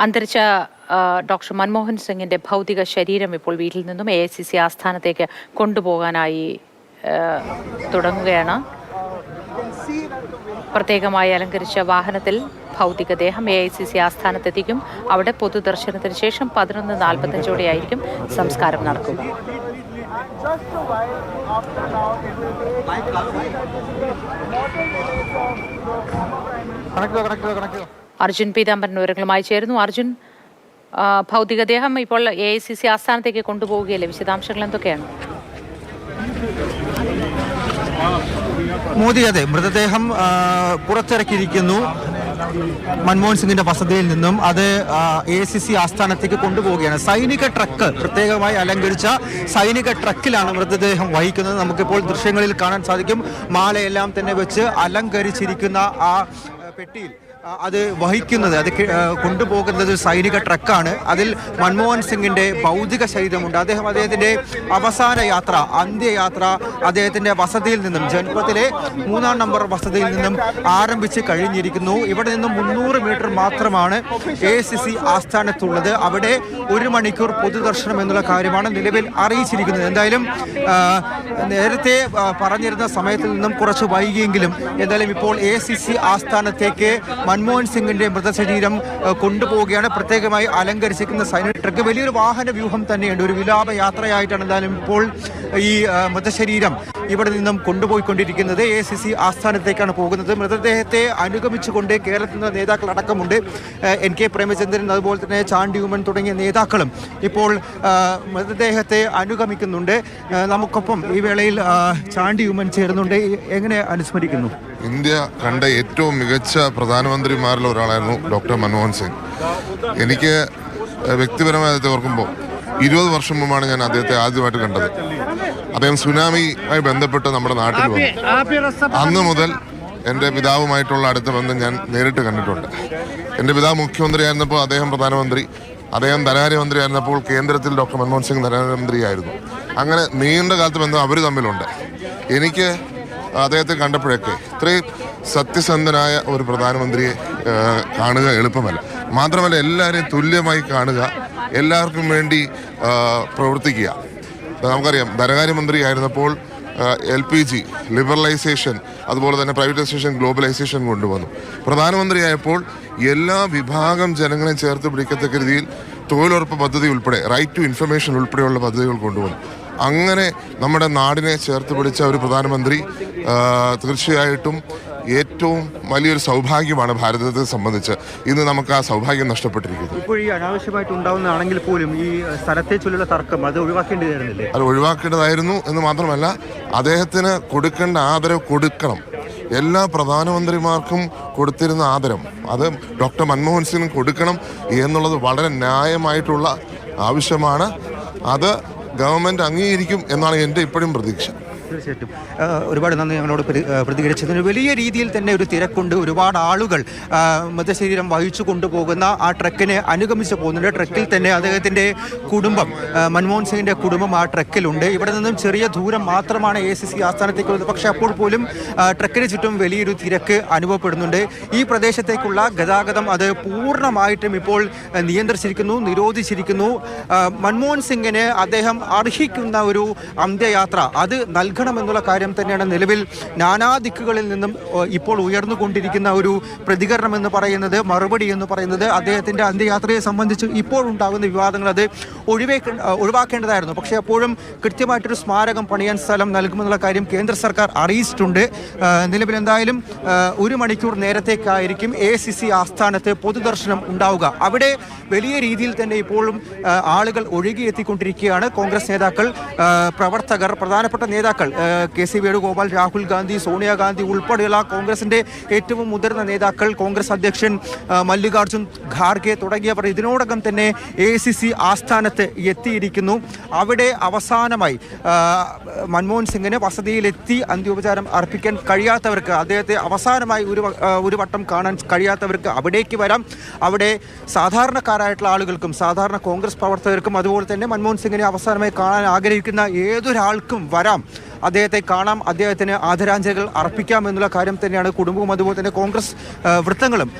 അന്തരിച്ച ഡോക്ടർ മൻമോഹൻ സിംഗിന്റെ ഭൗതിക ശരീരം ഇപ്പോൾ വീട്ടിൽ നിന്നും എ ഐ സി സി ആസ്ഥാനത്തേക്ക് കൊണ്ടുപോകാനായി തുടങ്ങുകയാണ്. പ്രത്യേകമായി അലങ്കരിച്ച വാഹനത്തിൽ ഭൗതികദേഹം എ ഐ സി സി ആസ്ഥാനത്തെത്തിക്കും. അവിടെ പൊതുദർശനത്തിന് ശേഷം പതിനൊന്ന് നാൽപ്പത്തഞ്ചോടെയായിരിക്കും സംസ്കാരം നടക്കുക. Just a while Arjun Peethambaran വിവരങ്ങളുമായി ചേരുന്നു. അർജുൻ ഭൗതികദേഹം ഇപ്പോൾ എ ഐ സി സി ആസ്ഥാനത്തേക്ക് കൊണ്ടുപോവുകയല്ലേ? വിശദാംശങ്ങൾ എന്തൊക്കെയാണ്? മോദി അതെ മൃതദേഹം പുറത്തിറക്കിയിരിക്കുന്നു. മൻമോഹൻ സിംഗിന്റെ വസതിയിൽ നിന്നും അത് എ സി സി ആസ്ഥാനത്തേക്ക് കൊണ്ടുപോവുകയാണ്. സൈനിക ട്രക്ക് പ്രത്യേകമായി അലങ്കരിച്ച സൈനിക ട്രക്കിലാണ് മൃതദേഹം വഹിക്കുന്നത്. നമുക്കിപ്പോൾ ദൃശ്യങ്ങളിൽ കാണാൻ സാധിക്കും. മാലയെല്ലാം തന്നെ വെച്ച് അലങ്കരിച്ചിരിക്കുന്ന ആ പെട്ടിയിൽ. അത് വഹിക്കുന്നത് അത് കൊണ്ടുപോകുന്നത് സൈനിക ട്രക്കാണ്. അതിൽ മൻമോഹൻ സിംഗിന്റെ ഭൗതിക ശരീരമുണ്ട്. അദ്ദേഹം അദ്ദേഹത്തിന്റെ അവസാന യാത്ര അന്ത്യയാത്ര അദ്ദേഹത്തിന്റെ വസതിയിൽ നിന്നും ജൻപത്തിലെ മൂന്നാം നമ്പർ വസതിയിൽ നിന്നും ആരംഭിച്ച് കഴിഞ്ഞിരിക്കുന്നു. ഇവിടെ നിന്നും മുന്നൂറ് മീറ്റർ മാത്രമാണ് എ സി സി ആസ്ഥാനത്തുള്ളത്. അവിടെ ഒരു മണിക്കൂർ പൊതുദർശനം എന്നുള്ള കാര്യമാണ് നിലവിൽ അറിയിച്ചിരിക്കുന്നത്. എന്തായാലും നേരത്തെ പറഞ്ഞിരുന്ന സമയത്തിൽ നിന്നും കുറച്ച് വൈകിയെങ്കിലും എന്തായാലും ഇപ്പോൾ എ സി സി ആസ്ഥാനത്തേക്ക് മൻമോഹൻ സിംഗിന്റെ മൃതശരീരം കൊണ്ടുപോവുകയാണ്. പ്രത്യേകമായി അലങ്കരിച്ചിരിക്കുന്ന സൈനിക ട്രക്ക്. വലിയൊരു വാഹന വ്യൂഹം തന്നെയുണ്ട്. ഒരു വിലാപ യാത്രയായിട്ടാണ് എന്തായാലും ഇപ്പോൾ ഈ മൃതശരീരം. ഇവിടെ നിന്നും കൊണ്ടുപോയിക്കൊണ്ടിരിക്കുന്നത് എ സി സി ആസ്ഥാനത്തേക്കാണ് പോകുന്നത്. മൃതദേഹത്തെ അനുഗമിച്ചുകൊണ്ട് കേരളത്തിൽ നിന്ന് നേതാക്കൾ അടക്കമുണ്ട്. എൻ കെ പ്രേമചന്ദ്രൻ അതുപോലെ തന്നെ ചാണ്ടി ഉമ്മൻ തുടങ്ങിയ നേതാക്കളും ഇപ്പോൾ മൃതദേഹത്തെ അനുഗമിക്കുന്നുണ്ട്. നമുക്കൊപ്പം ഈ വേളയിൽ ചാണ്ടി ഉമ്മൻ ചേരുന്നുണ്ട്. എങ്ങനെ അനുസ്മരിക്കുന്നു? ഇന്ത്യ കണ്ട ഏറ്റവും മികച്ച പ്രധാനമന്ത്രിമാരിൽ ഒരാളായിരുന്നു ഡോക്ടർ മൻമോഹൻ സിംഗ്. എനിക്ക് വ്യക്തിപരമായി ഓർക്കുമ്പോൾ ഇരുപത് വർഷം മുമ്പാണ് ഞാൻ അദ്ദേഹത്തെ ആദ്യമായിട്ട് കണ്ടത്. അദ്ദേഹം സുനാമിയുമായി ബന്ധപ്പെട്ട് നമ്മുടെ നാട്ടിൽ വന്നു. അന്ന് മുതൽ എന്റെ പിതാവുമായിട്ടുള്ള അടുത്ത ബന്ധം ഞാൻ നേരിട്ട് കണ്ടിട്ടുണ്ട്. എന്റെ പിതാവ് മുഖ്യമന്ത്രിയായിരുന്നപ്പോൾ അദ്ദേഹം പ്രധാനമന്ത്രി അദ്ദേഹം ധനകാര്യമന്ത്രിയായിരുന്നപ്പോൾ കേന്ദ്രത്തിൽ ഡോക്ടർ മൻമോഹൻ സിംഗ് ധനകാര്യമന്ത്രിയായിരുന്നു. അങ്ങനെ നീണ്ട കാലത്ത് ബന്ധം അവർ തമ്മിലുണ്ട്. എനിക്ക് അദ്ദേഹത്തെ കണ്ടപ്പോഴൊക്കെ ഇത്രയും സത്യസന്ധനായ ഒരു പ്രധാനമന്ത്രിയെ കാണുക എളുപ്പമല്ല. മാത്രമല്ല എല്ലാവരെയും തുല്യമായി കാണുക എല്ലാവർക്കും വേണ്ടി പ്രവർത്തിക്കുക. നമുക്കറിയാം ധനകാര്യമന്ത്രി ആയിരുന്നപ്പോൾ എൽ പി ജി ലിബറലൈസേഷൻ അതുപോലെ തന്നെ പ്രൈവറ്റൈസേഷൻ ഗ്ലോബലൈസേഷൻ കൊണ്ടുവന്നു. പ്രധാനമന്ത്രിയായപ്പോൾ എല്ലാ വിഭാഗം ജനങ്ങളെയും ചേർത്ത് പിടിക്കത്തക്ക രീതിയിൽ തൊഴിലുറപ്പ് പദ്ധതി ഉൾപ്പെടെ റൈറ്റ് ടു ഇൻഫർമേഷൻ ഉൾപ്പെടെയുള്ള പദ്ധതികൾ കൊണ്ടുവന്നു. അങ്ങനെ നമ്മുടെ നാടിനെ ചേർത്ത് പിടിച്ച ഒരു പ്രധാനമന്ത്രി തീർച്ചയായിട്ടും ഏറ്റവും വലിയൊരു സൗഭാഗ്യമാണ് ഭാരതത്തെ സംബന്ധിച്ച് ഇന്ന് നമുക്ക് ആ സൗഭാഗ്യം നഷ്ടപ്പെട്ടിരിക്കുന്നത്. ഇപ്പോൾ ഈ അനാവശ്യമായിട്ട് ഉണ്ടാവുന്നതാണെങ്കിൽ പോലും ഈ സ്ഥലത്തെ ചൊല്ലുള്ള തർക്കം അത് ഒഴിവാക്കേണ്ടതായിരുന്നില്ലേ അത് ഒഴിവാക്കേണ്ടതായിരുന്നു എന്ന് മാത്രമല്ല അദ്ദേഹത്തിന് കൊടുക്കേണ്ട ആദരവ് കൊടുക്കണം. എല്ലാ പ്രധാനമന്ത്രിമാർക്കും കൊടുത്തിരുന്ന ആദരം അത് ഡോക്ടർ മൻമോഹൻ സിംഗ് കൊടുക്കണം എന്നുള്ളത് വളരെ ന്യായമായിട്ടുള്ള ആവശ്യമാണ്. അത് ഗവൺമെന്റ് അംഗീകരിക്കും എന്നാണ് എന്റെ ഇപ്പോഴും പ്രതീക്ഷ. തീർച്ചയായിട്ടും. ഒരുപാട് നന്ദി ഞങ്ങളോട് പ്രതി- പ്രതികരിച്ചതിന്. വലിയ രീതിയിൽ തന്നെ ഒരു തിരക്കുണ്ട്. ഒരുപാട് ആളുകൾ മൃതശരീരം വഹിച്ചു കൊണ്ടുപോകുന്ന ആ ട്രക്കിനെ അനുഗമിച്ച് പോകുന്നുണ്ട്. ട്രക്കിൽ തന്നെ അദ്ദേഹത്തിന്റെ കുടുംബം മൻമോഹൻ സിംഗിന്റെ കുടുംബം ആ ട്രക്കിലുണ്ട്. ഇവിടെ നിന്നും ചെറിയ ദൂരം മാത്രമാണ് എ സി സി ആസ്ഥാനത്തേക്കുള്ളത്. പക്ഷേ അപ്പോൾ പോലും ട്രക്കിന് ചുറ്റും വലിയൊരു തിരക്ക് അനുഭവപ്പെടുന്നുണ്ട്. ഈ പ്രദേശത്തേക്കുള്ള ഗതാഗതം അത് പൂർണമായിട്ടും ഇപ്പോൾ നിയന്ത്രിച്ചിരിക്കുന്നു നിരോധിച്ചിരിക്കുന്നു. മൻമോഹൻ സിംഗിന് അദ്ദേഹം അർഹിക്കുന്ന ഒരു അന്ത്യയാത്ര അത് നൽകണമെന്നുള്ള കാര്യം തന്നെയാണ് നിലവിൽ നാനാ ദിക്കുകളിൽ നിന്നും ഇപ്പോൾ ഉയർന്നുകൊണ്ടിരിക്കുന്ന ഒരു പ്രതികരണം എന്ന് പറയുന്നത് മറുപടി എന്ന് പറയുന്നത് അദ്ദേഹത്തിന്റെ അന്ത്യയാത്രയെ സംബന്ധിച്ച് ഇപ്പോൾ ഉണ്ടാകുന്ന വിവാദങ്ങൾ അത് ഒഴിവേ ഒഴിവാക്കേണ്ടതായിരുന്നു. പക്ഷേ അപ്പോഴും കൃത്യമായിട്ടൊരു സ്മാരകം പണിയാൻ സ്ഥലം നൽകുമെന്നുള്ള കാര്യം കേന്ദ്ര സർക്കാർ അറിയിച്ചിട്ടുണ്ട്. നിലവിൽ എന്തായാലും ഒരു മണിക്കൂർ നേരത്തേക്കായിരിക്കും എ സി സി ആസ്ഥാനത്ത് പൊതുദർശനം ഉണ്ടാവുക. അവിടെ വലിയ രീതിയിൽ തന്നെ ഇപ്പോഴും ആളുകൾ ഒഴുകിയെത്തിക്കൊണ്ടിരിക്കുകയാണ്. കോൺഗ്രസ് നേതാക്കൾ പ്രവർത്തകർ പ്രധാനപ്പെട്ട നേതാക്കൾ കെ സി വേണുഗോപാൽ രാഹുൽ ഗാന്ധി സോണിയാഗാന്ധി ഉൾപ്പെടെയുള്ള കോൺഗ്രസിന്റെ ഏറ്റവും മുതിർന്ന നേതാക്കൾ കോൺഗ്രസ് അധ്യക്ഷൻ മല്ലികാർജുൻ ഖാർഗെ തുടങ്ങിയവർ ഇതിനോടകം തന്നെ എ സി സി ആസ്ഥാനത്ത് എത്തിയിരിക്കുന്നു. അവിടെ അവസാനമായി മൻമോഹൻ സിംഗിന് വസതിയിലെത്തി അന്ത്യോപചാരം അർപ്പിക്കാൻ കഴിയാത്തവർക്ക് അദ്ദേഹത്തെ അവസാനമായി ഒരു ഒരു വട്ടം കാണാൻ കഴിയാത്തവർക്ക് അവിടേക്ക് വരാം. അവിടെ സാധാരണക്കാരായിട്ടുള്ള ആളുകൾക്കും സാധാരണ കോൺഗ്രസ് പ്രവർത്തകർക്കും അതുപോലെ തന്നെ മൻമോഹൻ സിംഗിനെ അവസാനമായി കാണാൻ ആഗ്രഹിക്കുന്ന ഏതൊരാൾക്കും വരാം. അദ്ദേഹത്തെ കാണാം. അദ്ദേഹത്തിന് ആദരാഞ്ജലികൾ അർപ്പിക്കാം എന്നുള്ള കാര്യം തന്നെയാണ് കുടുംബവും അതുപോലെ തന്നെ കോൺഗ്രസ് വൃത്തങ്ങളും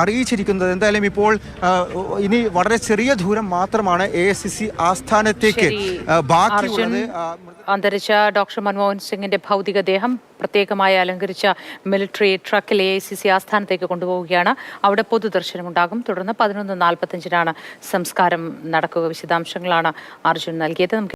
അറിയിച്ചിരിക്കുന്നത്. എന്തായാലും ഇപ്പോൾ ഇനി വളരെ ചെറിയ ദൂരം മാത്രമാണ് എ എസ് സി സി ആസ്ഥാനത്തേക്ക് ബാക്കിയുള്ളത്. അന്തരിച്ച ഡോക്ടർ മൻമോഹൻ സിംഗിന്റെ ഭൗതികദേഹം പ്രത്യേകമായി അലങ്കരിച്ച മിലിറ്ററി ട്രക്കിൽ എ ഐ സി സി ആസ്ഥാനത്തേക്ക് കൊണ്ടുപോവുകയാണ്. അവിടെ പൊതുദർശനം ഉണ്ടാകും തുടർന്ന് പതിനൊന്ന് നാൽപ്പത്തഞ്ചിനാണ് സംസ്കാരം നടക്കുക വിശദാംശങ്ങളാണ് അർജുൻ നൽകിയത്. നമുക്ക്